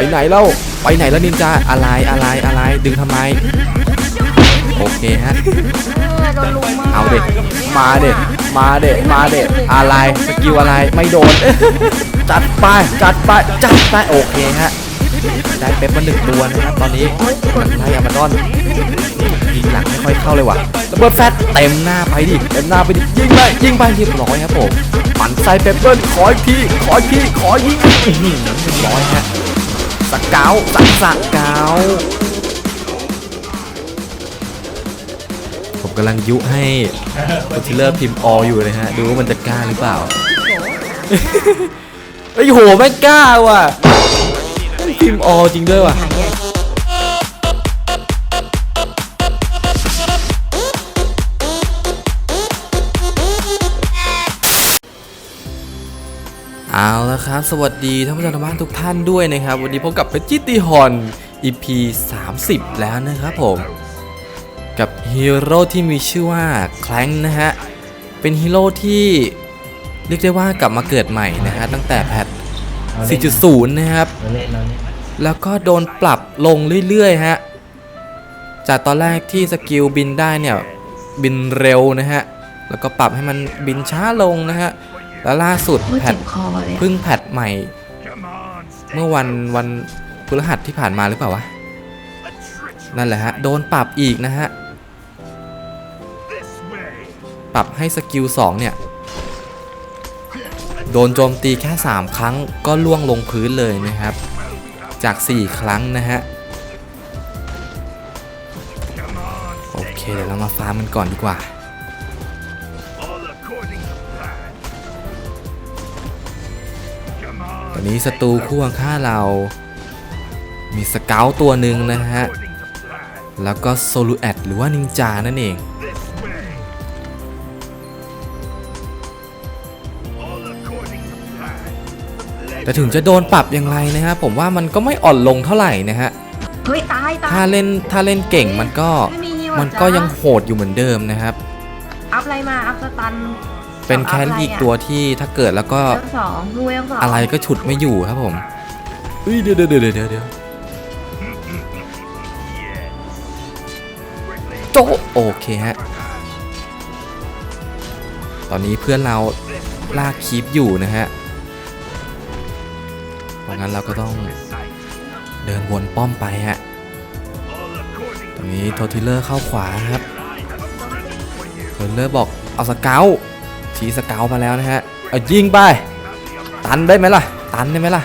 ไปไหนเล่าไปไหนแล้วนินจาอะไรอะไรอะไรดึงทำไม โอเคฮะเออโดนลุมมากเอาเด็กมาเด็กมาเด็กมาเด็กอะไรสกิลอะไรไม่โดน จัดไปจัดไปจัดไปโอเคฮะได้เป๊ปมาหนึ่งตัวนะครับตอนนี้มันไล่อามาดอนยิงหลังไม่ค่อยเข้าเลยว่ะระเบิดแฟตเต็มหน้าไปดิเต็มหน้าไปดิยิงไปยิงไปเรียบร้อยครับผมปั่นใส่เปเปิ้ลขออีกทีขออีกทีขอยิงอื้อหือเรียบร้อยฮะ สเกาสักสเกาผมกำลังยุให้โคชิเลอร์พิมพ์ออยู่เลยฮะ ดูว่ามันจะกล้าหรือเปล่าไอ้โหไม่กล้าว่ะพิมพ์อจริงด้วยว่ะ เอาละครับ สวัสดีท่านผู้ชมทางบ้านทุกท่านด้วยนะครับ วันนี้พบกับเป็นจิตติฮอน EP 30 แล้วนะครับผม กับฮีโร่ที่มีชื่อว่าแคลงนะฮะ เป็นฮีโร่ที่เรียกได้ว่ากลับมาเกิดใหม่นะฮะ ตั้งแต่แพท 4.0 นะครับเราเล่นเราเล่นแล้วก็โดนปรับลงเรื่อยๆฮะ จากตอนแรกที่สกิลบินได้เนี่ย บินเร็วนะฮะ แล้วก็ปรับให้มันบินช้าลงนะฮะ แล้วล่าสุดโอ้ยแพเจ็ทบคอเลยอะเพิ่งแพทใหม่ เมื่อวันวันพฤหัสที่ผ่านมาหรือเปล่าวะ นั่นแหละฮะ โดนปรับอีกนะฮะ ปรับให้สกิล2เนี่ย โดนโจมตีแค่ 3 ครั้งก็ล่วงลงพื้นเลยนะครับ จาก 4 ครั้งนะฮะ โอเคเดี๋ยวเรามาฟาร์มมันก่อนดีกว่า ตอนนี้ศัตรูคู่ข้างๆเรา มีสเกลตัวหนึ่งนะฮะ แล้วก็โซลูแอดหรือว่านินจานั่นเองแต่ถึงจะโดนปรับอย่างไรนะฮะผมว่ามันก็ไม่อ่อนลงเท่าไหร่นะฮะเฮ้ยตายตายถ้าเล่นถ้าเล่นเก่งมันก็ไม่มีฮิวมันก็ยังโหดอยู่เหมือนเดิมนะครับ อัพอะไรมา อัพสตัน เป็นแครี่อีกตัวที่ถ้าเกิดแล้วก็เวลสองดูเวลสองอะไรก็ฉุดไม่อยู่ครับผมเฮ้ยเดี๋ยวเดี๋ยวเดี๋ยวเดี๋ยวเดี๋ยวโตะโอเคฮะ ตอนนี้เพื่อนเราลากคีปอยู่นะฮะ เพราะงั้นเราก็ต้องเดินวนป้อมไปฮะ ตอนนี้โททิลเลอร์เข้าขวาครับโททิลเลอร์บอกเอาสเกล ชี้สเกลมาแล้วนะฮะเอายิงไป ตันได้ไหมล่ะ ตันได้ไหมล่ะ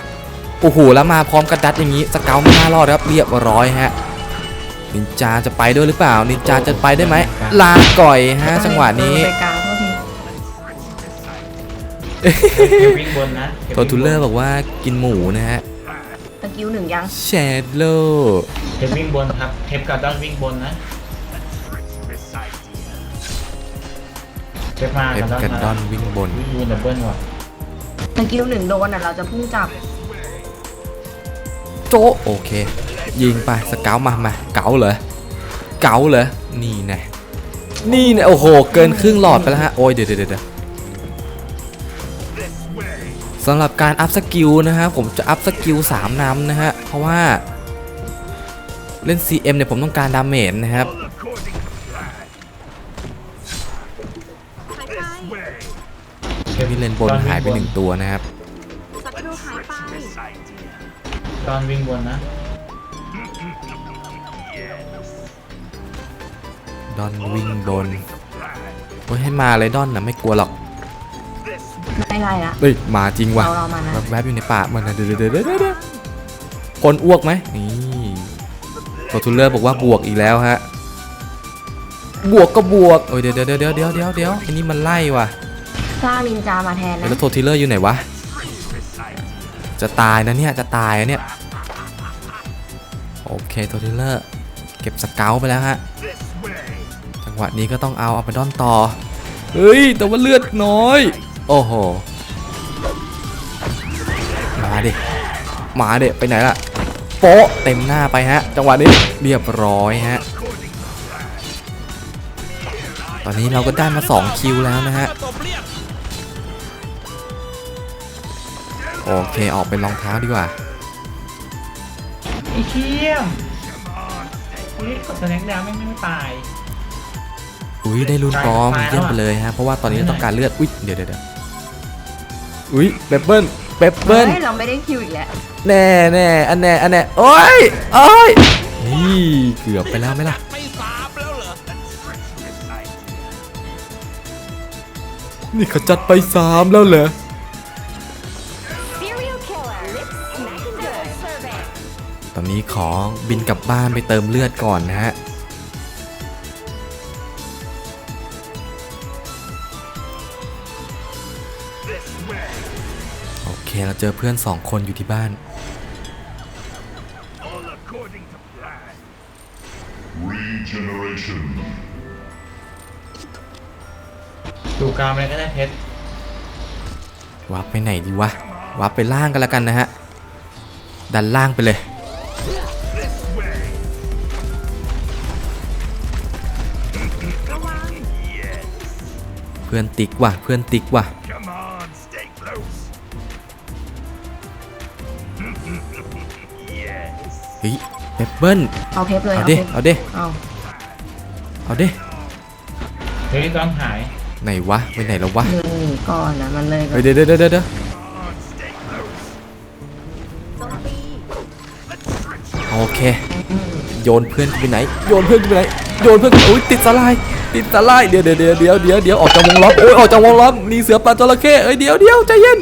โอ้โห แล้วมาพร้อมกระดัดอย่างนี้ สเกลไม่น่ารอดครับ เรียบร้อยฮะ นินจาจะไปด้วยหรือเปล่า นินจาจะไปได้ไหม ลาก่อยฮะจังหวะนี้ไปกลางเท่าทีเทปวิ่งบนนะโททูเลอร์บอกว่ากินหมูนะฮะสกิลหนึ่งยังแชดโลเทปวิ่งบนครับ เทปกับด้านวิ่งบนนะ เทปมาเอฟกันดอนวิ่งบนวิ่งบนดับเบิลว่ะสกิลหนึ่งโดนอะเราจะพุ่งจับโจโอเค ยิงไปสเกลมามาเก๋าเหรอเก๋าเหรอนี่แน่นี่แน่โอ้โห เกินครึ่งหลอดไปแล้วฮะ โอ้ยเดี๋ยวเดี๋ยวเดี๋ยวสำหรับการอัพสกิลนะฮะ ผมจะอัพสกิล3นำนะฮะ เพราะว่า เล่น CM เนี่ยผมต้องการดาเมจนะครับ ที่เลนบนหายไปหนึ่งตัวนะครับดอนวิ่งบนนะดอนวิ่งบนโอ้ยให้มาเลยดอนนะไม่กลัวหรอกไม่ไรละ เฮ้ยมาจริงว่ะเราเรามานะ แวบๆอยู่ในป่ามันนะเดี๋ยวเดี๋ยวเดี๋ยวเดี๋ยวเดี๋ยวคนอ้วกไหมนี่โคทูลเลอร์บอกว่าบวกอีกแล้วฮะ บวกก็บวกโอ้ยเดี๋ยวเดี๋ยวเดี๋ยวเดี๋ยวเดี๋ยวเดี๋ยวอันนี้มันไล่ว่ะ สร้างนินจามาแทนนะแล้วโททิลเลอร์อยู่ไหนวะ จะตายนะเนี่ย จะตายนะเนี่ย โอเคโททิลเลอร์ เก็บสเกลไปแล้วฮะ จังหวะนี้ก็ต้องเอาอัปดอนต่อ เฮ้ย แต่ว่าเลือดน้อย โอ้โห มาดิ มาเดิไปไหนล่ะ โป๊ะเต็มหน้าไปฮะ จังหวะนี้เรียบร้อยฮะตอนนี้เราก็ได้มา 2 คิวแล้วนะฮะ โอเคออกเป็นรองเท้าดีกว่าไอ้เขี้ยมนี่กดสแน็คดาวไม่ไม่ตาย อุ้ยได้ลุ้นปลอมตายแล้วเยี่ยมไปเลยฮะเพราะว่าตอนนี้ต้องการเลือดอุ้ยเดี๋ยวเดี๋ยวเดี๋ยวอุ้ยเปปเปิ้ลเปปเปิ้ลเฮ้ยเราไม่ได้คิวอีกแล้วแน่แน่อันแน่อันแน่โอ้ยโอ้ยนี่เกือบไปแล้วไหมล่ะนี่เขาจัดไปสามแล้วเหรอ ตอนนี้ขอบินกลับบ้านไปเติมเลือดก่อนนะฮะ โอเค เราเจอเพื่อนสองคนอยู่ที่บ้าน Regeneration. ดูกรามอะไรก็ได้เพชรวับไปไหนดีวะวับไปล่างกันแล้วกันนะฮะ ดันล่างไปเลย พื่อนติ๊กว่ะเพื่อนติ๊กว่ะ Come on, stay close. เฮ้ยเปปเปิ้ลเอาเพชรเลยเอาเอาดิเพชรเอาดิเอาเอาดิเฮ้ยต้องหายไหนวะไปไหนแล้ววะเดินหนีก่อนนะมันเลยแบบเฮ้ยเดี๋ยวเดี๋ยวเดี๋ยวเดี๋ยวโอเค โยนเพื่อนกูไปไหน โยนเพื่อนกูไปไหน โยนเพื่อนกูอุ้ยติดสลาย ติดสลายเดี๋ยวเดี๋ยวเดี๋ยวเดี๋ยวเดี๋ยวเดี๋ยวออกจากวงล้อมโอ้ยออกจากวงล้อมนี่เสือปลาจระเข้เอ้ยเดี๋ยวเดี๋ยวใจเย็น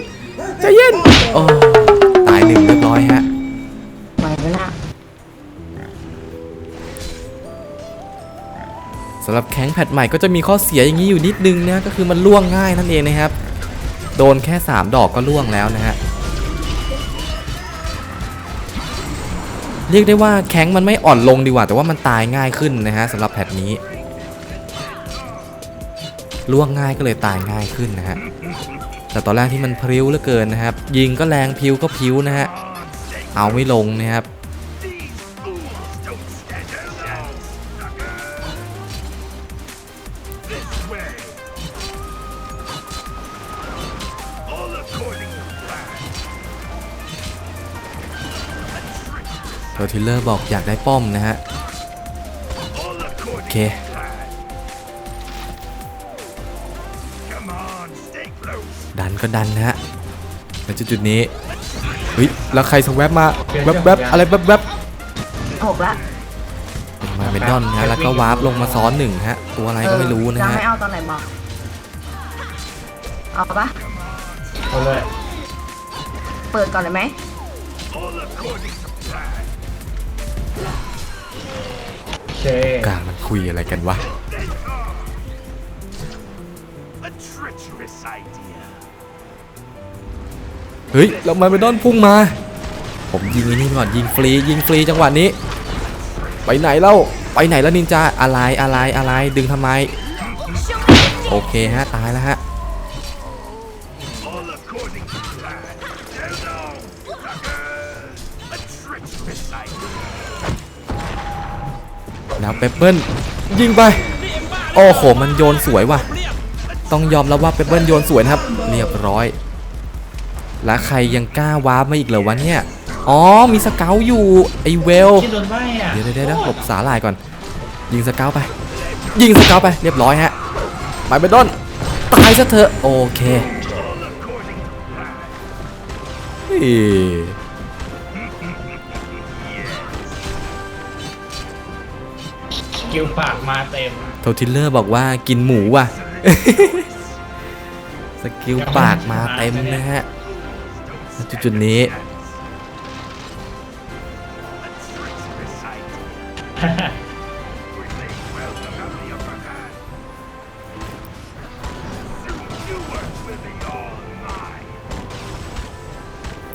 ใจเย็นโอ้ตายหนึ่งเรียบร้อยฮะไหวไหมล่ะสำหรับแข้งแพทใหม่ก็จะมีข้อเสียอย่างนี้อยู่นิดนึงนะก็คือมันล่วงง่ายนั่นเองนะครับ โดนแค่ 3 ดอกก็ล่วงแล้วนะฮะเรียกได้ว่าแข้งมันไม่อ่อนลงดีกว่า แต่ว่ามันตายง่ายขึ้นนะฮะสำหรับแพทนี้ ล่วงง่ายก็เลยตายง่ายขึ้นนะฮะแต่ตอนแรกที่มันพริ้วเหลือเกินนะครับ ยิงก็แรงพิ้วก็พิ้วนะฮะเอาไม่ลงนะครับ All according to plan. โรทิลเลอร์บอกอยากได้ป้อมนะฮะ โอเค ดันก็ดันนะฮะในจุดจุดๆนี้เฮ้ยแล้วใครสังแวบมาแวบแวบอะไรแวบแวบหกละเป็นมาเมดอนนะฮะแล้วก็วาร์ปลงมาซ้อนหนึ่งฮะ ตัวอะไรก็ไม่รู้นะจะฮะให้เอาตอนไหนบอกเอาปะเอาเลยเปิดก่อนเลยไหม All according to plan. โอเคกลางมันคุยอะไรกันวะ A treacherous idea. เฮ้ยแล้วมาเมดอนพุ่งมา ผมยิงไอ้นี่ก่อนยิงฟรียิงฟรีจังหวะนี้ ไปไหนเล่าไปไหนแล้วนินจาอะไรอะไรอะไรดึงทำไม โอเคฮะตายแล้วฮะแล้วเปเปิ้ลยิงไป โอ้โห มันโยนสวยว่ะ ต้องยอมรับว่าเปเปิ้ลโยนสวยครับ เรียบร้อย แล้วใครยังกล้าวาร์ปมาอีกเหรอวะเนี่ย อ๋อ มีสเกลอยู่ไอเวล ที่โดนใบอะเดี๋ยวเดี๋ยวเดี๋ยวหลบสาหร่ายก่อน ยิงสเกลไป ยิงสเกลไปเรียบร้อยฮะไปเบดอนตายซะเถอะโอเคเฮ้ยสกิลปากมาเต็มโททิลเลอร์บอกว่ากินหมูว่ะ สกิลปากมาเต็มนะฮะ ณจุดนี้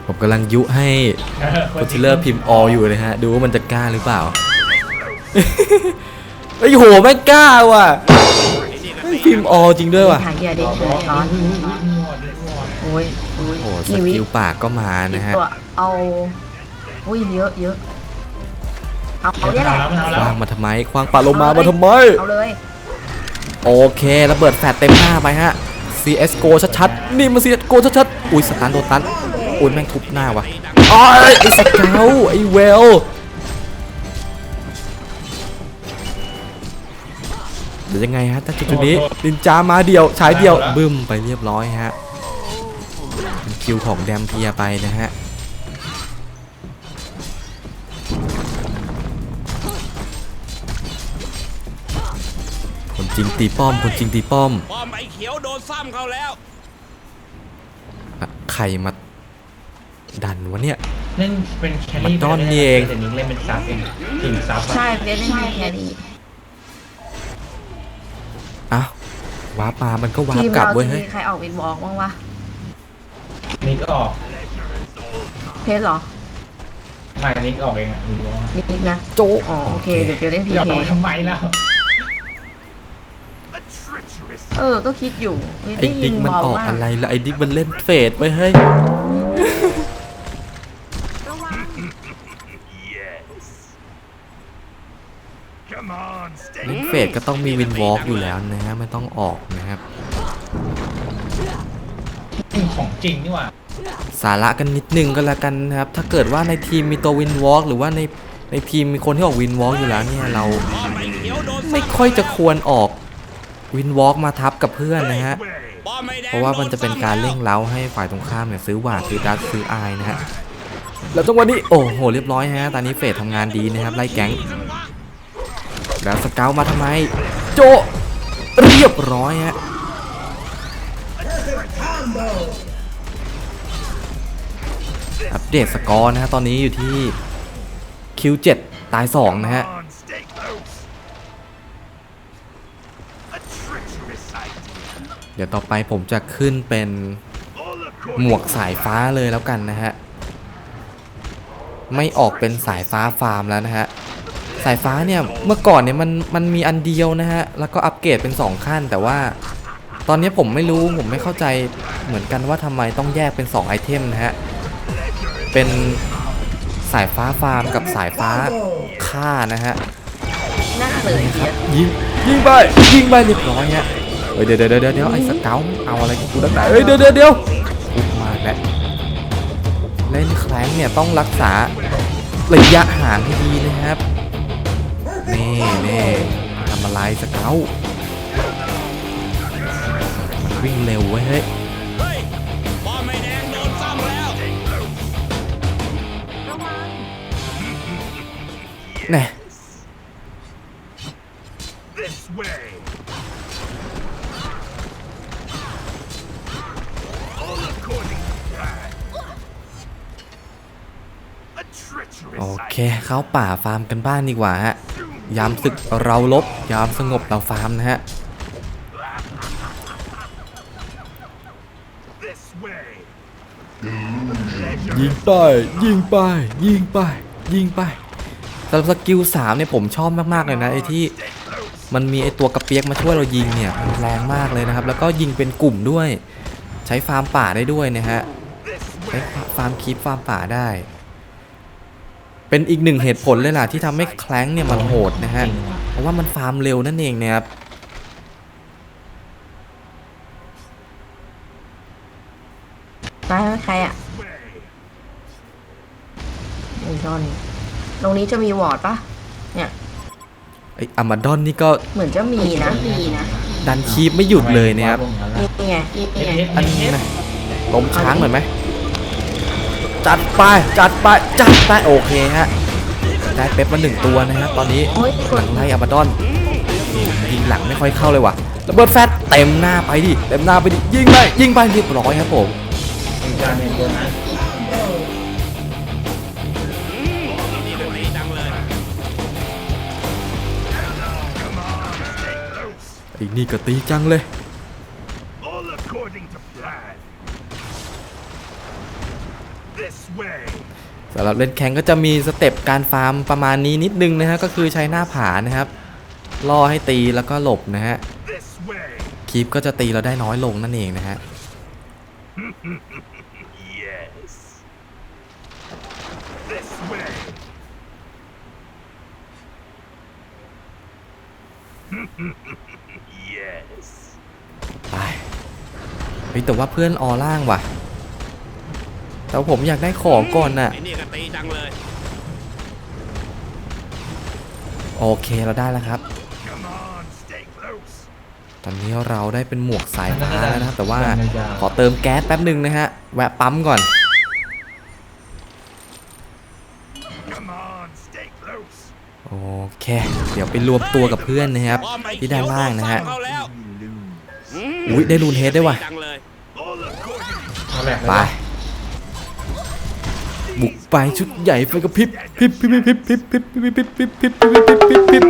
ผมกำลังยุให้โททิลเลอร์พิมพ์ออยู่เลยฮะ ดูว่ามันจะกล้าหรือเปล่าไอ้โหไม่กล้าว่ะพิมพ์ออจริงด้วยว่ะหาเหยื่อเด็กเฉยร้อนโอ้ย โอ้สกิลปากก็มานะฮะเอาอุ้ยเยอะเยอะเอาเอาเนี่ยแหละคว้างมาทำไมคว้างปลาลงมามาทำไมเอาเลยโอเคระเบิดแฟดเต็มหน้าไปฮะ CSGO ชัดๆนี่มัน CSGO ชัดๆอุ้ยสตันโดนตันอุ้ยแม่งทุบหน้าวะอ๋อไอ้สเกลไอ้เวลเดี๋ยวยังไงฮะถ้าจุดนี้นินจามาเดียวใช้เดียวบึ้มไปเรียบร้อยฮะ คิวของแดมเทียไปนะฮะคนจริงตีป้อมคนจริงตีป้อม ป้อมไอ้เขียวโดนซ้ำเขาแล้วอะใครมาดันวะเนี่ย เล่นเป็นแครี่มันต้อนนี่เอง แต่นี้เล่นเป็นซับเองถึงซับอะใช่เบสเล่นแครี่อ้าววาร์ปมามันก็วาร์ทีปมกลับเราเว้ยจะเฮ้มียใครออกวินวอล์กบ้างวะ นิกออกเพชรเหรอไม่นิกออกเองอะนิกออกนิกนะโจอ๋อโอเคเดี๋ยวเบสเล่นพีอย่าเคบอกทำไมแล้ว A treacherous เออ ก็คิดอยู่ไม่ไอ้ได้ยิดิ๊งกมันเบาออกมากอะไรแล้วไอ้ดิ๊กมันเล่นเฟดไว้เฮ้ย yes. Come on, stay เล่นเฟดก็ต้องมีวินวอล์กอยู่แล้วนะฮะไม่ต้องออกนะครับ ของจริงนี่หว่า สาระกันนิดนึงก็แล้วกันนะครับ ถ้าเกิดว่าในทีมมีตัววินวอล์กหรือว่าในในทีมมีคนที่ออกวินวอล์กอยู่แล้วเนี่ยเราไม่ค่อยจะควรออกวินวอล์กมาทับกับเพื่อนนะฮะเพราะว่ามันจะเป็นการเร่งเร้าให้ฝ่ายตรงข้ามเนี่ยซื้อหวาดซื้อดักซื้ออายนะฮะแล้วจังหวะนี้โอ้โหเรียบร้อยฮะตอนนี้เฟดทำงานดีนะครับไล่แก๊งแล้วสเกลมาทำไม โจเรียบร้อยฮะ อัปเดตสกอร์นะฮะตอนนี้อยู่ที่คิว7ตาย 2 นะฮะ เดี๋ยวต่อไปผมจะขึ้นเป็นหมวกสายฟ้าเลยแล้วกันนะฮะ ไม่ออกเป็นสายฟ้าฟาร์มแล้วนะฮะ สายฟ้าเนี่ยเมื่อก่อนเนี่ยมันมันมีอันเดียวนะฮะ แล้วก็อัปเกรดเป็น 2 ขั้น แต่ว่าตอนนี้ผมไม่รู้ผมไม่เข้าใจเหมือนกันว่าทำไมต้องแยกเป็น 2 ไอเทมนะฮะ เป็นสายฟ้าฟาร์มกับสายฟ้าฆ่านะฮะน่าเลยเยอะยิงยิงไปยิงไปเรียบร้อยฮะเฮ้ยเดี๋ยวเดี๋ยวเดี๋ยวเดี๋ยวไอ้สเกลมันเอาอะไรกับกูดักหนาเฮ้ยเดี๋ยวเดี๋ยวเดี๋ยวอุ๊ยมาแล้วเล่นแคลงเนี่ยต้องรักษาระยะห่างให้ดีนะครับนี่นี่ทำอะไรสเกลมันวิ่งเร็วเว้ยเฮ้ยเฮ้ย น่ This way. All according to plan. A treacherous โอเค เข้าป่าฟาร์มกันบ้างดีกว่าฮะ ยามศึกเราลบ ยามสงบเราฟาร์มนะฮะยิงไป ยิงไป ยิงไป ยิงไป สำหรับสกิลสามเนี่ยผมชอบมากๆเลยนะไอ้ที่มันมีไอ้ตัวกระเปียกมาช่วยเรายิงเนี่ยมันแรงมากเลยนะครับ แล้วก็ยิงเป็นกลุ่มด้วย ใช้ฟาร์มป่าได้ด้วยนะฮะใช้ฟาร์มคีปฟาร์มป่าได้ เป็นอีกหนึ่งเหตุผลเลยล่ะที่ทำให้แคล้งเนี่ยมันโหดนะฮะเพราะว่ามันฟาร์มเร็วนั่นเองนะครับตายใครอะไอ้ดอน ตรงนี้จะมีวอร์ดปะเนี่ย ไอ้อามาดอนนี่ก็เหมือนจะมีนะมีนะดันคีปไม่หยุดเลยนะครับนี่ไงนี่เอไงฟอันเอนี้ฟนะล้มช้างหน่อยไหมจัดไปจัดไปจัดไปโอเคฮะได้เป๊ปมาหนึ่งตัวนะฮะตอนนี้โอ้ยกหลัดงไล่อาบาดอนยิงหลังไม่ค่อยเข้าเลยว่ะระเบิดแฟตเต็มหน้าไปดิเต็มหน้าไปดิยิงไปยิงไปเรียบร้อยครับผม ไอ้นี่ก็ตีจังเลย All according to plan. This way. สำหรับเล่นแข่งก็จะมีสเต็ปการฟาร์มประมาณนี้นิดนึงนะฮะ ก็คือใช้หน้าผานะครับล่อให้ตีแล้วก็หลบนะฮะ This way. คีปก็จะตีเราได้น้อยลงนั่นเองนะฮะ Yes. This way. yes. ไปเฮ้ยแต่ว่าเพื่อนออล่างว่ะ แต่ว่าผมอยากได้ของก่อนน่ะไอ้นี่ก็ตีจังเลยโอเคเราได้แล้วครับ Come on, stay close. ตอนนี้เราได้เป็นหมวกสายฟ้าแล้วนะครับแต่ว่าขอเติมแก๊สแป๊บหนึ่งนะฮะ แวะปั๊มก่อน Come on, stay close. โอเค เดี๋ยวไปรวมตัวกับเพื่อนนะครับ ที่ด้านล่างนะฮะ อุ้ยได้รูนเฮดได้วยว่ะ All แหลกไปบุกไปชุดใหญ่ไฟกระพริบพริบพริบพริบพริบพริบพริบพริบพริบพริบพริบพริบพริบพริบ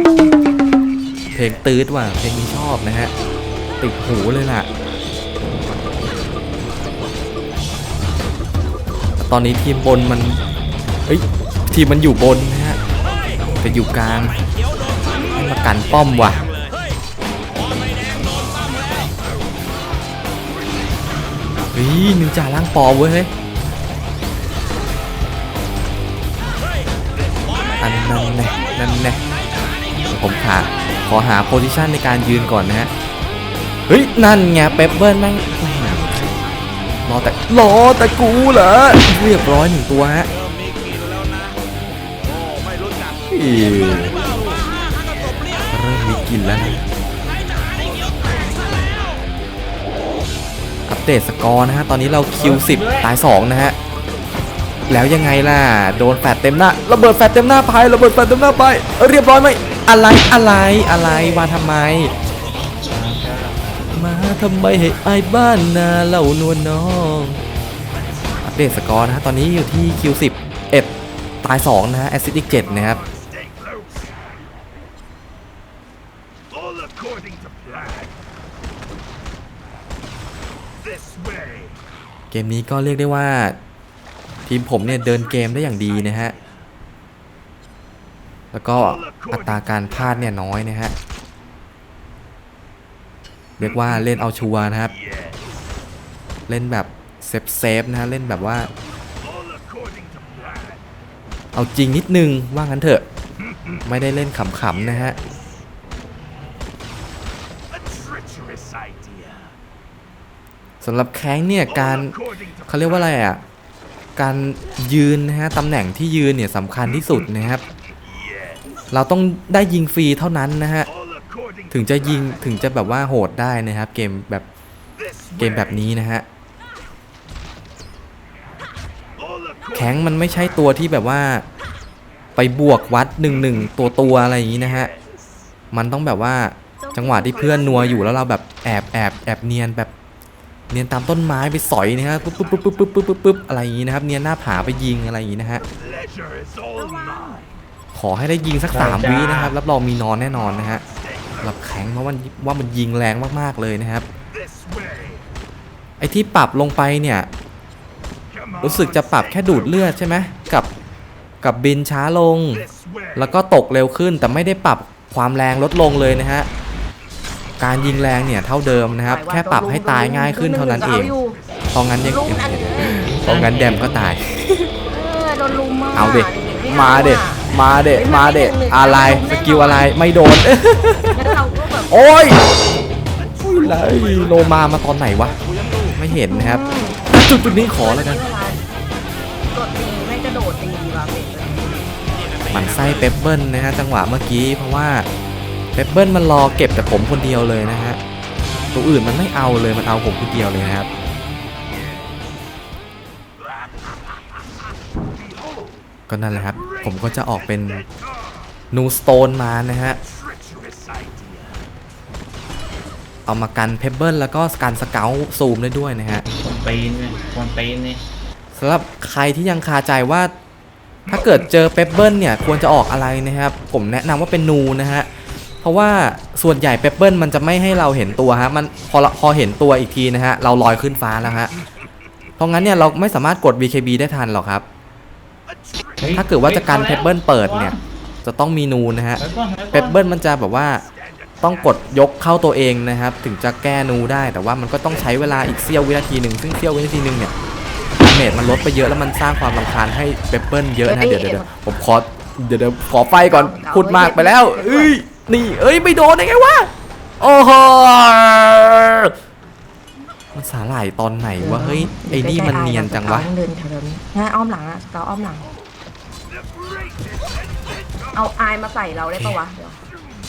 เพลงตืดว่ะเพลงนี้ชอบนะฮะ ติดหูเลยล่ะ ตอนนี้ทีมบนมันเฮ้ยทีมมันอยู่บนนะฮะแต่อยู่กลางให้มากันป้อมว่ะ เฮ้ยนินจาล่างปอเว้ยเฮ้ยอันนั้นแน่นั่นแน่ผมขาขอหาโพซิชันในการยืนก่อนนะฮะ เฮ้ย นั่นไงเปปเบิร์นแม่งรอแต่รอแต่กูเหรอเรียบร้อยหนึ่งตัวฮะเริ่มมีกินแล้วนะ เดตสกอร์นะฮะ ตอนนี้เราคิว10 ตาย 2 นะฮะ แล้วยังไงล่ะ โดนแฟดเต็มหน้า ระเบิดแฟดเต็มหน้าไประเบิดแฟดเต็มหน้าไปเอ้ยเรียบร้อยไหมอะไรอะไรอะไรมาทำไม มาทำไมให้อายบ้านนาเล่านวลน้อง อัปเดตสกอร์นะฮะ ตอนนี้อยู่ที่คิว10เอ็ดตาย 2 นะฮะ แอซิดอีก7นะครับ เกมนี้ก็เรียกได้ว่า ทีมผมเนี่ยเดินเกมได้อย่างดีนะฮะ แล้วก็อัตราการพลาดเนี่ยน้อยนะฮะ เรียกว่าเล่นเอาชัวร์นะครับ เล่นแบบเซฟเซฟๆนะฮะ เล่นแบบว่า เอาจริงนิดนึงว่างั้นเถอะ ไม่ได้เล่นขำๆนะฮะ สำหรับแข้งเนี่ยการเขาเรียกว่าอะไรอะการยืนนะฮะตำแหน่งที่ยืนเนี่ยสำคัญที่สุดนะครับ เราต้องได้ยิงฟรีเท่านั้นนะฮะถึงจะยิงถึงจะแบบว่าโหดได้นะครับ เกมแบบเกมแบบนี้นะฮะแข้งมันไม่ใช่ตัวที่แบบว่าไปบวกวัดหนึ่งหนึ่งตัวตัวอะไรอย่างนี้นะฮะ มันต้องแบบว่าจังหวะที่เพื่อนนัวอยู่แล้วเราแบบแอบแอบแอบเนียนแบบ เนียนตามต้นไม้ไปสอยนะฮะปุ๊บปุ๊บปุ๊บปุ๊บปุ๊บปุ๊บปุ๊บอะไรอย่างนี้นะครับ เนียนหน้าผาไปยิงอะไรอย่างนี้นะฮะ pleasure is all mine. ขอให้ได้ยิงสักสามวินะครับรับรองมีนอนแน่นอนนะฮะสำหรับแข็งเพราะว่าว่ามันยิงแรงมากๆเลยนะครับ This way. ไอที่ปรับลงไปเนี่ย Come on. รู้สึกจะปรับแค่ดูดเลือดใช่ไหมกับกับบินช้าลง This way. แล้วก็ตกเร็วขึ้นแต่ไม่ได้ปรับความแรงลดลงเลยนะฮะ การยิงแรงเนี่ยเท่าเดิมนะครับ แค่ปรับให้ตายง่ายขึ้นเท่านั้นเองเพราะงั้นยังลุมอันนี้เพราะงั้นแดมก็ตาย เออโดนลุมมาเอาเด็กไม่มาเด็กอะมาเด็กมาเด็กอะไรสกิลอะไรไม่โดนงั้นเราก็แบบโอ้ยอุ้ยเลยโลมามาตอนไหนวะ ไม่เห็นนะครับ จุดจุดนี้ขอแล้วกันเวลากดตีไม่กระโดดตีดีกว่าเป็ดเลยหมันไส้เปปเปิลนะฮะจังหวะเมื่อกี้เพราะว่า เปเปิลมันรอเก็บแต่ผมคนเดียวเลยนะฮะตัวอื่นมันไม่เอาเลยมันเอาผมคนเดียวเลยนะครับก็นั่นแหละครับ ผมก็จะออกเป็นนูสโตนมานะฮะ เอามากันเพเปิลแล้วก็การสเกลซูมได้ด้วยนะฮะคนปีนไงคนปีนนี่สำหรับใครที่ยังคาใจว่า ถ้าเกิดเจอเปปเปิลเนี่ยควรจะออกอะไรนะครับ ผมแนะนำว่าเป็นนูนะฮะ ราะว่าส่วนใหญ่เปปเปิลมันจะไม่ให้เราเห็นตัวฮะมันพอพอเห็นตัวอีกทีนะฮะเราลอยขึ้นฟ้าแล้วฮะเพราะงั้นเนี่ยเราไม่สามารถกด VKB ได้ทันหรอกครับ ถ้าเกิดว่าจะการเพปเปิลเปิดเนี่ยจะต้องมีนูนะฮะเปปเปิลมันจะแบบว่าต้องกดยกเข้าตัวเองนะครับ ถึงจะแก้นูได้ แต่ว่ามันก็ต้องใช้เวลาอีกเสี้ยววินาทีหนึ่งซึ่งเสี้ยววินาทีหนึ่งเนี่ยดาเมจมันลดไปเยอะแล้วมันสร้างความรำคาญให้เปปเปิลเยอะนะเดี๋ยวเดี๋ยวเดี๋ยวผมขอเดี๋ยวเดี๋ยวขอไฟก่อนพูดมากไปแล้วเอ้ย นี่ เอ้ย ไม่โดนได้ไงวะ โอ้โห มันสาหร่ายตอนไหนวะ เฮ้ย ไอ้นี่มันเนียนจังวะ เดินแถวๆนี้งั้นอ้อมหลังอะสเกาอ้อมหลัง The greatest and เอาอายมาใส่เราได้ปะวะ เดี๋ยว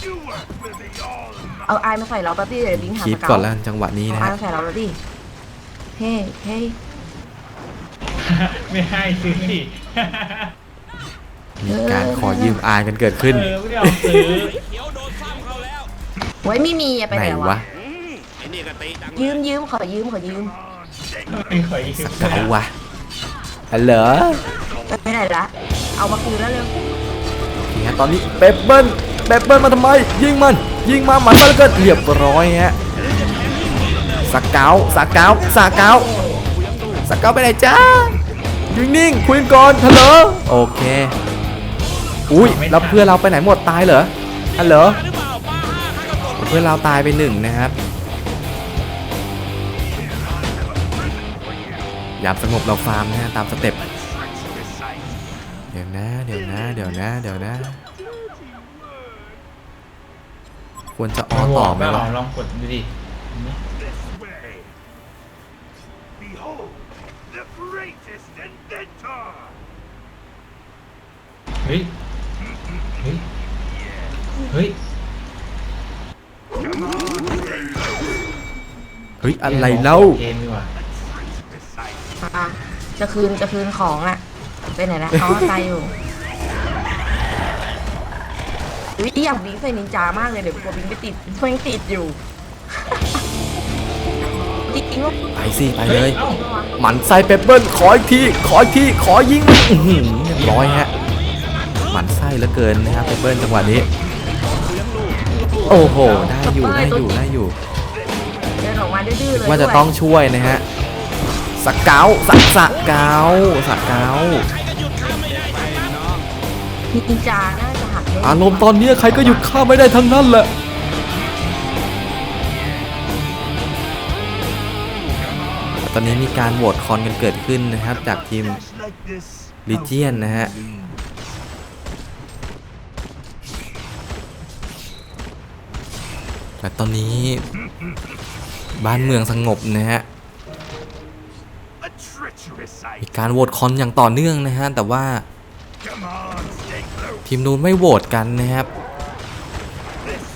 You work with me all night. เอาไอายมาใส่เราแป๊บดิเดี๋ยวบิงหาคีสบเกาก่อนแล้วกันจังหวะนี้เอานะไอายฮะ มาใส่เราแล้วดิ เฮ้ เฮ้ ไม่ให้ซื้อดิ มีการขอยืมอายกันเกิดขึ้น เออไม่ได้เอาซื้อไว้ไม่มีอะไปไหนไหนวะวะยืมยืมขอยืมขอยืมไม่เคยซื้อเก๋าวะฮัลโหลไปไหนละเอามาคืนแล้วเร็วนี่ฮะตอนนี้เปปเปิ้ลเปปเปิ้ลมาทำไม ยิงมัน ยิงมาหมันมาแล้วก็เรียบร้อยฮะสกเกาสกเกาสกเกาสกเกาไปไหนจ้าอยู่นิ่งๆคุยกันก่อนฮัลโหลโอเค อุ้ยแล้วเพื่อนเราไปไหนหมดตายเหรอฮัลโหลเพื่อนเราตายไปหนึ่งนะครับยามสงบเราฟาร์มนะตามสเต็ปเดี๋ยวนะเดี๋ยวนะเดี๋ยวนะเดี๋ยวนะ ควรจะออต่อไหมลวะลองกดดูดิเฮ้ยเฮ้ย เฮ้ย เฮ้ย อะไรเล่าเกมดีกว่าอะจะคืนจะคืนของอะไปไหนละอ๋อตายอยู่อุ้ยอยากบิงใส่นินจามากเลยเดี๋ยวกลัวบิงไปติดเพงติดอยู่จริงๆว่าไปสิไปเลยเอ้าหมันไส้เปปเปิ้ลขออีกที ขออีกที ขอยิงอื้อหือเรียบร้อยฮะ หมันไส้เหลือเกินนะครับเปปเปิ้ลจังหวะนี้ โอ้โห ได้อยู่ ได้อยู่ ได้อยู่เดินออกมาดื้อๆเลยว่าจะด้วยต้องช่วยนะฮะสกเกาสกสกเกาสกเกานินจาน่าจะหักได้อารมณ์ตอนนี้ใครก็หยุดข้าไม่ได้ทั้งนั้นแหละตอนนี้มีการโหวตคอนกันเกิดขึ้นนะครับ จากทีม Like this. ลิเจียนนะฮะ แต่ตอนนี้ บ้านเมืองสงบนะฮะมีการโหวตคอนอย่างต่อเนื่องนะฮะ แต่ว่า ทีมนู้นไม่โหวตกันนะครับ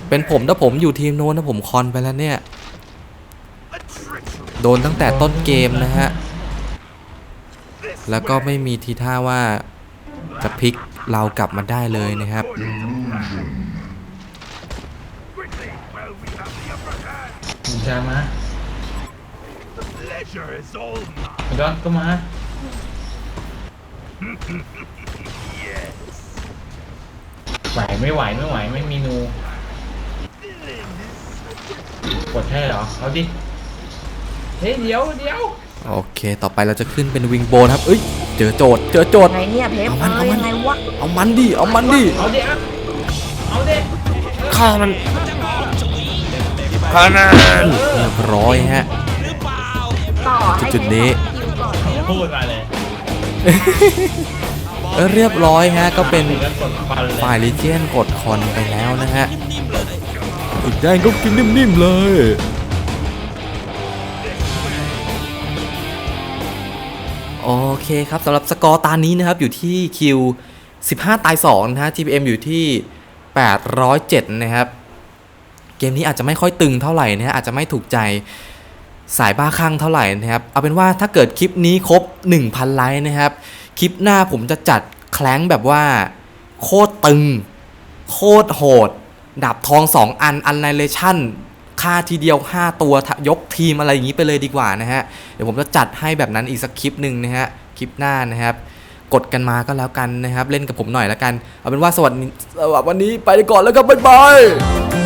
เป็นผมถ้าผมอยู่ทีมโน้นถ้าผมคอนไปแล้วเนี่ย โดนตั้งแต่ต้นเกมนะฮะ แล้วก็ไม่มีทีท่าว่าจะพลิกเรากลับมาได้เลยนะครับ จะมา The pleasure is all mine. ดอนก็มา Yes. ไหวไม่ไหวไม่ไหวไม่มีนูกดให้เหรอ เอาดิ เฮ้ยเดี๋ยวเดี๋ยวโอเค ต่อไปเราจะขึ้นเป็นวิงโบนครับ เอ้ย เจอโจทย์เจอโจทย์ไงเนี่ยเพฟเอามันเอเอาอมันยังไงวะเอามันดิ เอามันดิ เอาดิอะเอาดิฆ่ามัน พานันเรียบร้อยฮะต่อให้จุดนี้เพฟคิวก่อนพูดมาเลยเออเรียบร้อยฮะก็เป็นแล้วกดฟันเลยฝ่ายลิเจียนกดคอนไปแล้วนะฮะอีกแดงก็กินนิ่มๆเลยโอเคครับสำหรับสกอร์ตานี้นะครับอยู่ที่คิว 15 ตาย2นะฮะ GPM อยู่ที่ 807 นะครับ เกมนี้อาจจะไม่ค่อยตึงเท่าไหร่นะฮะอาจจะไม่ถูกใจสายบ้าคลั่งเท่าไหร่นะครับเอาเป็นว่าถ้าเกิดคลิปนี้ครบ 1,000 ไลค์นะครับ คลิปหน้าผมจะจัดแคล้งแบบว่า โคตรตึง โคตรโหดดาบทอง 2 อันอันไนเลชั่นค่าทีเดียว 5 ตัวยกทีมอะไรอย่างนี้ไปเลยดีกว่านะฮะ เดี๋ยวผมจะจัดให้แบบนั้นอีกสักคลิปหนึ่งนะฮะ คลิปหน้านะครับ กดกันมาก็แล้วกันนะครับ เล่นกับผมหน่อยแล้วกัน เอาเป็นว่าสวัสดีสำหรับวันนี้ไปก่อนแล้วครับบ๊ายบาย